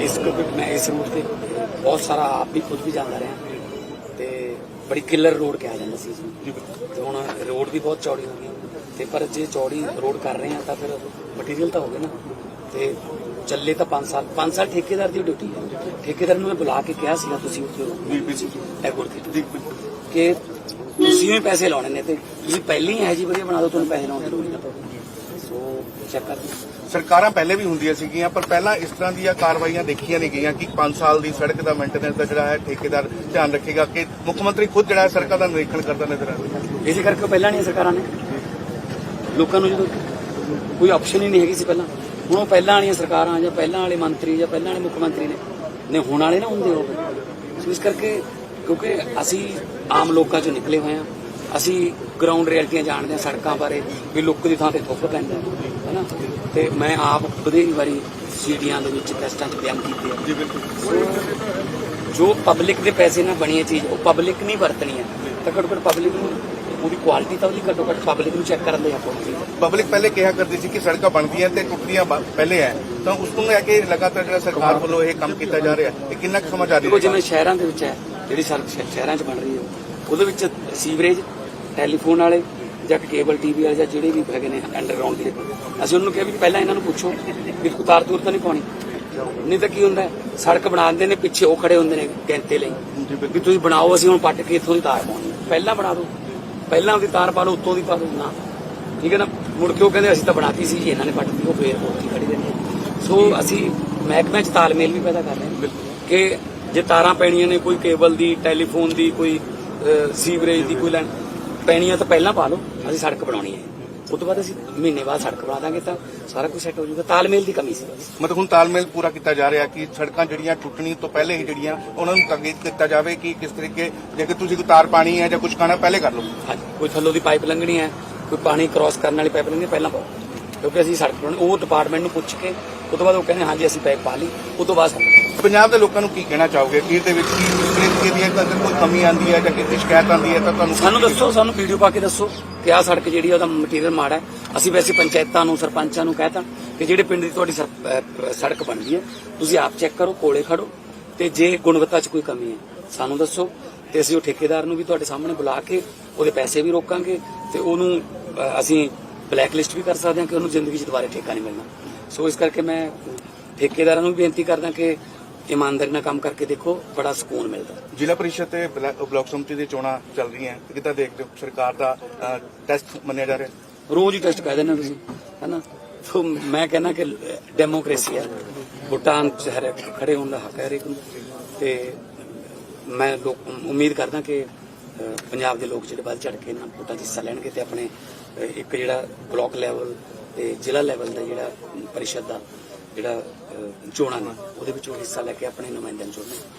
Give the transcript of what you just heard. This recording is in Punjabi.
ਇਸ ਕਿਉਂਕਿ ਮੈਂ ਇਸ ਰੂਟ ਤੇ ਬਹੁਤ ਸਾਰਾ ਆਪ ਵੀ ਖੁਦ ਵੀ ਜਾਂਦਾ ਰਿਹਾ ਤੇ ਬੜੀ ਕਿਲਰ ਰੋਡ ਕਿਹਾ ਜਾਂਦਾ ਸੀ ਇਸ ਨੂੰ। ਤੇ ਹੁਣ ਰੋਡ ਵੀ ਬਹੁਤ ਚੌੜੀ ਹੋ ਗਈ ਤੇ ਪਰ ਜੇ ਚੌੜੀ ਰੋਡ ਕਰ ਰਹੇ ਆ ਤਾਂ ਫਿਰ ਮਟੀਰੀਅਲ ਤਾਂ ਹੋ ਗਿਆ ਨਾ। ਤੇ ਚੱਲੇ ਤਾਂ 5 ਸਾਲ 5 ਸਾਲ ਠੇਕੇਦਾਰ ਦੀ ਡਿਊਟੀ ਹੈ। ਠੇਕੇਦਾਰ ਨੂੰ ਮੈਂ ਬੁਲਾ ਕੇ ਕਿਹਾ ਸੀਗਾ ਤੁਸੀਂ ਉੱਥੇ ਐਗੁਰ ਤੇ ਕਿ ਤੁਸੀਂ ਵੀ ਪੈਸੇ ਲਾਉਣੇ ਨੇ ਤੇ ਤੁਸੀਂ ਪਹਿਲਾਂ ਹੀ ਇਹ ਜੀ ਵਧੀਆ ਬਣਾ ਦਿਓ ਤੁਹਾਨੂੰ ਪੈਸੇ ਲਾਉਣ ਦੀ ਲੋੜ ਨਹੀਂ ਸੋ ਚੈੱਕ ਸਰਕਾਰਾਂ ਪਹਿਲੇ ਵੀ ਹੁੰਦੀਆਂ ਸੀਗੀਆਂ, ਪਰ ਪਹਿਲਾਂ ਇਸ ਤਰ੍ਹਾਂ ਦੀਆਂ ਕਾਰਵਾਈਆਂ ਦੇਖੀਆਂ ਨਹੀਂ ਗਈਆਂ ਕਿ 5 ਸਾਲ ਦੀ ਸੜਕ ਦਾ ਮੇਨਟੇਨੈਂਸ ਦਾ ਜਿਹੜਾ ਹੈ ਠੇਕੇਦਾਰ ਧਿਆਨ ਰੱਖੇਗਾ ਕਿ ਮੁੱਖ ਮੰਤਰੀ ਖੁਦ ਜਿਹੜਾ ਹੈ ਸੜਕਾਂ ਦਾ ਨਿਰੀਖਣ ਕਰਦਾ ਨਜ਼ਰ ਆਉਂਦਾ ਇਸੇ ਕਰਕੇ ਪਹਿਲਾਂ ਨਹੀਂ ਸਰਕਾਰਾਂ ਨੇ? ਲੋਕਾਂ ਨੂੰ ਜਦੋਂ ਕੋਈ ਆਪਸ਼ਨ ਹੀ ਨਹੀਂ ਹੈਗੀ ਸੀ ਪਹਿਲਾਂ। ਹੁਣ ਉਹ ਪਹਿਲਾਂ ਵਾਲੀਆਂ ਸਰਕਾਰਾਂ ਜਾਂ ਪਹਿਲਾਂ ਵਾਲੇ ਮੰਤਰੀ ਜਾਂ ਪਹਿਲਾਂ ਵਾਲੇ ਮੁੱਖ ਮੰਤਰੀ ਨੇ ਨੇ ਹੁਣ ਵਾਲੇ ਨਾ ਹੁੰਦੇ ਹੋ ਸੋ ਇਸ ਕਰਕੇ ਕਿਉਂਕਿ ਅਸੀਂ ਆਮ ਲੋਕਾਂ ਚੋਂ ਨਿਕਲੇ ਹੋਏ ਹਾਂ। ਅਸੀਂ ਗਰਾਊਂਡ ਰਿਐਲਿਟੀਆਂ ਜਾਣਦੇ ਆ ਸੜਕਾਂ ਬਾਰੇ ਵੀ ਲੁੱਕ ਦੀ ਥਾਂ ਤੇ ਥੁੱਕ ਪੈਂਦਾ ਹੈ ਹੈਨਾ? ਤੇ ਮੈਂ ਆਪ ਬਥੇਰੀ ਵਾਰੀ ਸੀਡੀਆਂ ਦੇ ਵਿੱਚ ਟੈਸਟਾਂ 'ਚ ਬਿਆਨ ਕੀਤੇ ਆ। ਜੀ ਬਿਲਕੁਲ। ਜੋ ਪਬਲਿਕ ਦੇ ਪੈਸੇ ਨਾਲ ਬਣੀ ਹੈ ਚੀਜ਼ ਉਹ ਪਬਲਿਕ ਨਹੀਂ ਵਰਤਣੀ ਹੈ। ਤਾਂ ਘੱਟੋ ਘੱਟ ਪਬਲਿਕ ਨੂੰ ਉਹਦੀ ਕੁਆਲਿਟੀ ਤਾਂ ਉਹਦੀ ਘੱਟੋ ਘੱਟ ਪਬਲਿਕ ਨੂੰ ਚੈੱਕ ਕਰਨ ਦੇ ਆਪਾਂ ਪਬਲਿਕ ਪਹਿਲੇ ਕਿਹਾ ਕਰਦੀ ਸੀ ਕਿ ਸੜਕਾਂ ਬਣਦੀਆਂ ਤੇ ਟੁੱਟਦੀਆਂ ਪਹਿਲੇ ਹੈ। ਤਾਂ ਉਸ ਨੂੰ ਲੈ ਕੇ ਲਗਾਤਾਰ ਜਿਹੜਾ ਸਰਕਾਰ ਵੱਲੋਂ ਇਹ ਕੰਮ ਕੀਤਾ ਜਾ ਰਿਹਾ ਇਹ ਕਿੰਨਾ ਕੁ ਸਮਾਂ ਜਾਰੀ ਦੇਖੋ ਰਹੇਗਾ ਜਿਵੇਂ ਸ਼ਹਿਰਾਂ ਦੇ ਵਿੱਚ ਹੈ ਜਿਹੜੀ ਸੜਕ ਸ਼ਹਿ- ਸ਼ਹਿਰਾਂ 'ਚ ਬਣ ਰਹੀ ਹੈ ਉਹਦੇ ਵਿੱਚ ਸੀਵਰੇਜ ਟੈਲੀਫੋਨ ਵਾਲੇ ਜਾਂ ਕੇਬਲ ਟੀਵੀ ਵਾਲੇ ਜਾਂ ਜਿਹੜੇ ਵੀ ਹੈਗੇ ਨੇ ਅੰਡਰਗਰਾਉਂਡ ਦੇ। ਅਸੀਂ ਉਹਨੂੰ ਕਿਹਾ ਵੀ ਪਹਿਲਾਂ ਇਹਨਾਂ ਨੂੰ ਪੁੱਛੋ ਵੀ ਤਾਰ ਤੂਰ ਤਾਂ ਨਹੀਂ ਪਾਉਣੀ। ਨਹੀਂ ਤਾਂ ਕੀ ਹੁੰਦਾ ਸੜਕ ਬਣਾਉਂਦੇ ਨੇ ਪਿੱਛੇ ਉਹ ਖੜੇ ਹੁੰਦੇ ਨੇ ਕੈਂਤੇ ਲਈ। ਵੀ ਤੁਸੀਂ ਬਣਾਓ ਅਸੀਂ ਹੁਣ ਪੱਟ ਕੇ ਇੱਥੋਂ ਦੀ ਤਾਰ ਪਾਉਣੀ। ਪਹਿਲਾਂ ਬਣਾ ਦਿਓ। ਪਹਿਲਾਂ ਉਹਦੀ ਤਾਰ ਪਾ ਲਓ ਉੱਤੋਂ ਦੀ ਪਾ ਦਿਓ ਨਾ। ਠੀਕ ਹੈ ਨਾ? ਮੁੜ ਕੇ ਉਹ ਕਹਿੰਦੇ ਅਸੀਂ ਤਾਂ ਬਣਾਤੀ ਸੀ ਜੀ ਇਹਨਾਂ ਨੇ ਪੱਟਤੀ ਉਹ ਫੇਰ ਉੱਥੇ ਖੜੀ ਰਹਿੰਦੀ ਸੋ ਅਸੀਂ ਮਹਿਕਮੇ 'ਚ ਤਾਲਮੇਲ ਵੀ ਪੈਦਾ ਕਰ ਰਹੇ ਹਾਂ ਕਿ ਜੇ ਤਾਰਾਂ ਪੈਣੀਆਂ ਨੇ ਕੋਈ ਕੇਬਲ ਦੀ ਟੈਲੀਫੋਨ ਦੀ ਕੋਈ ਸੀਵਰੇਜ ਦੀ ਕੋਈ ਲਾਈਨ ਪੈਣੀਆਂ ਤਾਂ ਪਹਿਲਾਂ ਪਾ ਲਓ ਅਸੀਂ ਸੜਕ ਬਣਾਉਣੀ ਹੈ। ਉਸ ਤੋਂ ਬਾਅਦ ਅਸੀਂ ਮਹੀਨੇ ਬਾਅਦ ਸੜਕ ਬਣਾ ਦਾਂਗੇ ਤਾਂ ਸਾਰਾ ਕੁਝ ਸੈੱਟ ਹੋ ਜਾਊਗਾ। ਤਾਲਮੇਲ ਦੀ ਕਮੀ ਸੀ। ਮਤਲਬ ਹੁਣ ਤਾਲਮੇਲ ਪੂਰਾ ਕੀਤਾ ਜਾ ਰਿਹਾ ਕਿ ਸੜਕਾਂ ਜਿਹੜੀਆਂ ਟੁੱਟਣੀ ਤੋਂ ਪਹਿਲੇ ਹੀ ਜਿਹੜੀਆਂ ਉਹਨਾਂ ਨੂੰ ਤਾਕੀਦ ਕੀਤਾ ਜਾਵੇ ਕਿ ਕਿਸ ਤਰੀਕੇ ਜੇਕਰ ਤੁਸੀਂ ਕੋਈ ਤਾਰ ਪਾਣੀ ਹੈ ਜਾਂ ਕੁਝ ਖਾਣਾ ਪਹਿਲੇ ਕਰ ਲਓ। ਹਾਂਜੀ ਕੋਈ ਥੱਲੋਂ ਦੀ ਪਾਈਪ ਲੰਘਣੀ ਹੈ ਕੋਈ ਪਾਣੀ ਕ੍ਰਾਸ ਕਰਨ ਵਾਲੀ ਪਾਈਪ ਲੰਘਣੀ ਹੈ, ਪਹਿਲਾਂ ਪਾਓ। ਕਿਉਂਕਿ ਅਸੀਂ ਸੜਕ ਬਣਾਉਣੀ ਉਹ ਡਿਪਾਰਟਮੈਂਟ ਨੂੰ ਪੁੱਛ ਕੇ ਉਸ ਤੋਂ ਬਾਅਦ ਉਹ ਕਹਿੰਦੇ ਹਾਂਜੀ ਅਸੀਂ ਪਾਈਪ ਪਾ ਲਈ। ਉਸ ਤੋਂ ਬਾਅਦ ਪੰਜਾਬ ਦੇ ਲੋਕਾਂ ਨੂੰ ਕੀ ਕਹਿਣਾ ਚਾਹੋਗੇ? ਕਿ ਇਹਦੇ ਵਿੱਚ ਕੀ ਤਰੀਕੇ ਦੀ ਅਗਰ ਕੋਈ ਕਮੀ ਆਂਦੀ ਹੈ ਜਾਂ ਕਿਸੇ ਸ਼ਿਕਾਇਤ ਆਂਦੀ ਹੈ ਤਾਂ ਤੁਹਾਨੂੰ ਸਾਨੂੰ ਦੱਸੋ ਸਾਨੂੰ ਵੀਡੀਓ ਪਾ ਕੇ ਦੱਸੋ ਕਿ ਆਹ ਸੜਕ ਜਿਹੜੀ ਆ ਉਹਦਾ ਮਟੀਰੀਅਲ ਮਾੜਾ ਹੈ। ਅਸੀਂ ਵੈਸੇ ਪੰਚਾਇਤਾਂ ਨੂੰ ਸਰਪੰਚਾਂ ਨੂੰ ਕਹਿਤਾ ਕਿ ਜਿਹੜੇ ਪਿੰਡ ਦੀ ਤੁਹਾਡੀ ਸੜਕ ਬਣਦੀ ਹੈ ਤੁਸੀਂ ਆਪ ਚੈੱਕ ਕਰੋ ਕੋਲੇ ਖੜੋ ਤੇ ਜੇ ਗੁਣਵੱਤਾ 'ਚ ਕੋਈ ਕਮੀ ਹੈ ਸਾਨੂੰ ਦੱਸੋ ਤੇ ਅਸੀਂ ਉਹ ਠੇਕੇਦਾਰ ਨੂੰ ਵੀ ਤੁਹਾਡੇ ਸਾਹਮਣੇ ਬੁਲਾ ਕੇ ਉਹਦੇ ਪੈਸੇ ਵੀ ਰੋਕਾਂਗੇ ਤੇ ਉਹਨੂੰ ਅਸੀਂ ਬਲੈਕ ਲਿਸਟ ਵੀ ਕਰ ਸਕਦੇ ਹਾਂ ਕਿ ਉਹਨੂੰ ਜ਼ਿੰਦਗੀ 'ਚ ਦੁਬਾਰਾ ਠੇਕਾ ਨਹੀਂ ਮਿਲਣਾ। ਸੋ ਇਸ ਕਰਕੇ ਮੈਂ ਠੇਕੇਦਾਰਾਂ ਨੂੰ ਵੀ ਬੇਨਤੀ ਕਰਦਾ ਕਿ ਇਮਾਨਦਾਰੀ ਨਾਲ ਕੰਮ ਕਰਕੇ ਦੇਖੋ ਬੜਾ ਸਕੂਨ ਮਿਲਦਾ। ਜ਼ਿਲ੍ਹਾ ਪਰਿਸ਼ਦ ਤੇ ਬਲਾ- ਬਲਾਕ ਸਮਿਤੀ ਦੀ ਚੋਣਾਂ ਚੱਲ ਰਹੀਆਂ ਤੇ ਕਿੱਦਾਂ ਦੇਖਦੇ ਹੋ? ਸਰਕਾਰ ਦਾ ਟੈਸਟ ਮੰਨਿਆ ਜਾ ਰਿਹਾ? ਰੋਜ਼ ਹੀ ਟੈਸਟ ਕਰ ਦਿੰਦੇ ਹੋ ਤੁਸੀਂ ਹੈਨਾ? ਸੋ ਮੈਂ ਕਹਿੰਦਾ ਕਿ ਡੈਮੋਕ੍ਰੇਸੀ ਹੈ ਭੂਟਾਨ ਚ ਹਰ ਖੜੇ ਹੋਣ ਦਾ ਹੱਕ ਹੈ ਹਰ ਇੱਕ ਨੂੰ। ਤੇ ਮੈਂ ਲੋਕ ਉਮੀਦ ਕਰਦਾ ਕਿ ਅਹ, ਪੰਜਾਬ ਦੇ ਲੋਕ ਜਿਹੜੇ ਵੱਧ ਚੜ ਕੇ ਇਹਨਾਂ ਵੋਟਾਂ 'ਚ ਹਿੱਸਾ ਲੈਣਗੇ ਤੇ ਆਪਣੇ ਅਹ, ਇੱਕ ਜਿਹੜਾ ਬਲਾਕ ਲੈਵਲ ਤੇ ਜ਼ਿਲ੍ਹਾ ਲੈਵਲ ਦਾ ਜਿਹੜਾ ਪਰਿਸ਼ਦ ਦਾ ਜਿਹੜਾ ਚੋਣਾਂ ਨੇ ਉਹਦੇ ਵਿੱਚ ਉਹ ਹਿੱਸਾ ਲੈ ਕੇ ਆਪਣੇ ਨੁਮਾਇੰਦਿਆਂ ਨੂੰ ਚੁਣਨ